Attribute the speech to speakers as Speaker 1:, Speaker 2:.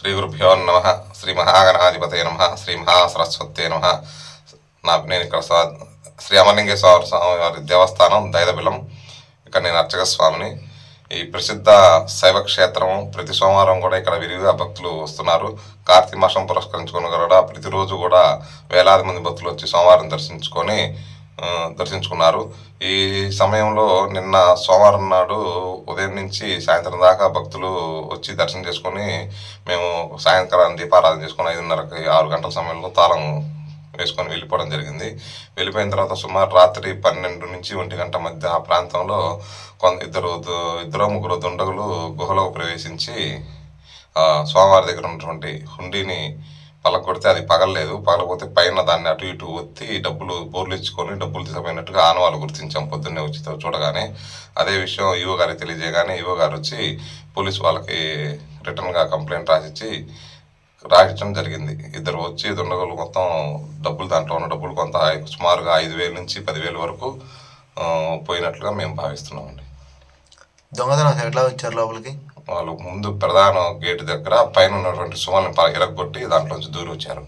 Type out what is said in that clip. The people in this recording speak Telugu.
Speaker 1: శ్రీ గురుభ్యో నమ శ్రీ మహాగణాధిపతయ నమ శ్రీ మహాసరస్వతే నమ. నాకు నేను ఇక్కడ స్వా- శ్రీ అమలింగేశ్వర స్వామి వారి దేవస్థానం దైదబిలం. ఇక్కడ నేను అర్చక స్వామిని. ఈ ప్రసిద్ధ శైవ క్షేత్రం ప్రతి సోమవారం కూడా ఇక్కడ విరివిగా భక్తులు వస్తున్నారు. కార్తీక మాసం పురస్కరించుకుని కూడా ప్రతిరోజు కూడా వేలాది మంది భక్తులు వచ్చి సోమవారం దర్శించుకొని దర్శించుకున్నారు. ఈ సమయంలో నిన్న సోమవారం నాడు ఉదయం నుంచి సాయంత్రం దాకా భక్తులు వచ్చి దర్శనం చేసుకొని మేము సాయంకాలం దీపారాధన చేసుకొని ఐదున్నరకి ఆరు గంటల సమయంలో తాళం వేసుకొని వెళ్ళిపోవడం జరిగింది. వెళ్ళిపోయిన తర్వాత సుమారు రాత్రి పన్నెండు నుంచి ఒంటి గంట మధ్య ఆ ప్రాంతంలో కొంత ఇద్దరు ఇద్దరు ముగ్గురు దుండగులు గుహలో ప్రవేశించి స్వామివారి దగ్గర ఉన్నటువంటి హుండీని పలకొడితే అది పగలలేదు పగలపోతే పైన దాన్ని అటు ఇటు ఒత్తి డబ్బులు బోర్లు ఇచ్చుకొని డబ్బులు తీసుకుపోయినట్టుగా ఆనవాళ్ళు గుర్తించాం పొద్దున్నే వచ్చి చూడగానే. అదే విషయం ఈవో గారికి తెలియజేయగానే ఈవో గారు వచ్చి పోలీస్ వాళ్ళకి రిటర్న్గా కంప్లైంట్ రాసిచ్చి రాయించడం జరిగింది. ఇద్దరు వచ్చి దుండగులు మొత్తం డబ్బులు దాంట్లో ఉన్న డబ్బులు కొంత సుమారుగా ఐదు వేల నుంచి పదివేల వరకు పోయినట్లుగా మేము భావిస్తున్నామండి.
Speaker 2: దొంగతనం ఎట్లా వచ్చారు లోపలికి?
Speaker 1: వాళ్ళు ముందు ప్రధాన గేటు దగ్గర పైన ఉన్నటువంటి సుమల్ని ఇరగొట్టి దాంట్లోంచి దూరి వచ్చారు.